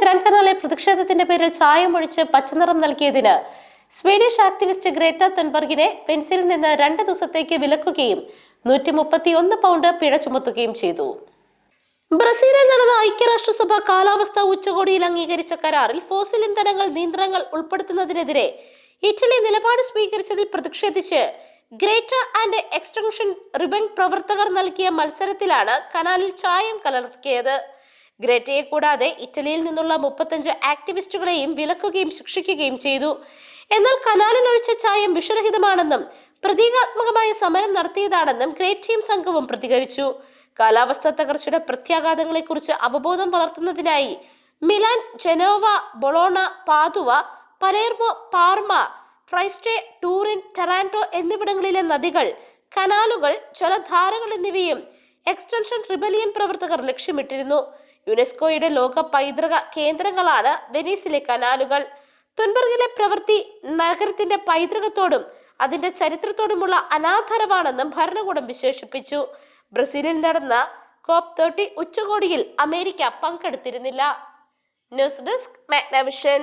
Grand Canale പ്രതിഷേധത്തിന്റെ പേരിൽ ചായമൊഴിച്ച് പച്ചനിറം നൽകിയതിന് സ്വീഡിഷ് ആക്ടിവിസ്റ്റ് ഗ്രേറ്റ തെൻബർഗിനെ പെൻസിൽ നിന്ന് രണ്ട് ദിവസത്തേക്ക് വിലക്കുകയും നൂറ്റി മുപ്പത്തിയൊന്ന് പൗണ്ട് പിഴ ചുമത്തുകയും ചെയ്തു. ബ്രസീലിൽ നടന്ന ഐക്യരാഷ്ട്രസഭ കാലാവസ്ഥ ഉച്ചകോടിയിൽ അംഗീകരിച്ച കരാറിൽ ഫോസിൽ ഇന്ധനങ്ങൾ നിയന്ത്രണങ്ങൾ ഉൾപ്പെടുത്തുന്നതിനെതിരെ ഇറ്റലി നിലപാട് സ്വീകരിച്ചതിൽ പ്രതിഷേധിച്ച് ഗ്രേറ്റ ആൻഡ് എക്സ്റ്റൻഷൻ റിബൻ പ്രവർത്തകർ നൽകിയ മത്സരത്തിലാണ് കനാലിൽ ചായം കലർത്തിയത്. ഗ്രേറ്റയെ കൂടാതെ ഇറ്റലിയിൽ നിന്നുള്ള മുപ്പത്തഞ്ച് ആക്ടിവിസ്റ്റുകളെയും വിലക്കുകയും ശിക്ഷിക്കുകയും ചെയ്തു. എന്നാൽ കനാലിൽ ഒഴിച്ച ചായം വിഷരഹിതമാണെന്നും പ്രതീകാത്മകമായ സമരം നടത്തിയതാണെന്നും ഗ്രേറ്റയും സംഘവും പ്രതികരിച്ചു. കാലാവസ്ഥാ തകർച്ചയുടെ പ്രത്യാഘാതങ്ങളെക്കുറിച്ച് അവബോധം വളർത്തുന്നതിനായി Milan Genova Bologna Padova Palermo Parma ഫ്രൈസ്റ്റേ Turin ടെറാൻഡോ എന്നിവിടങ്ങളിലെ നദികൾ കനാലുകൾ ജലധാരകൾ എന്നിവയും എക്സ്റ്റൻഷൻ റിബലിയൻ പ്രവർത്തകർ ലക്ഷ്യമിട്ടിരുന്നു. യുനെസ്കോയുടെ ലോക പൈതൃക കേന്ദ്രങ്ങളാണ് വെനീസിലെ കനാലുകൾ. തുൻബർഗിലെ പ്രവൃത്തി നഗരത്തിന്റെ പൈതൃകത്തോടും അതിന്റെ ചരിത്രത്തോടുമുള്ള അനാധാരമാണെന്നും ഭരണകൂടം വിശേഷിപ്പിച്ചു. ബ്രസീലിൽ നടന്ന കോപ്പ് തേർട്ടി ഉച്ചകോടിയിൽ അമേരിക്ക പങ്കെടുത്തിരുന്നില്ല. News desk Magnavision.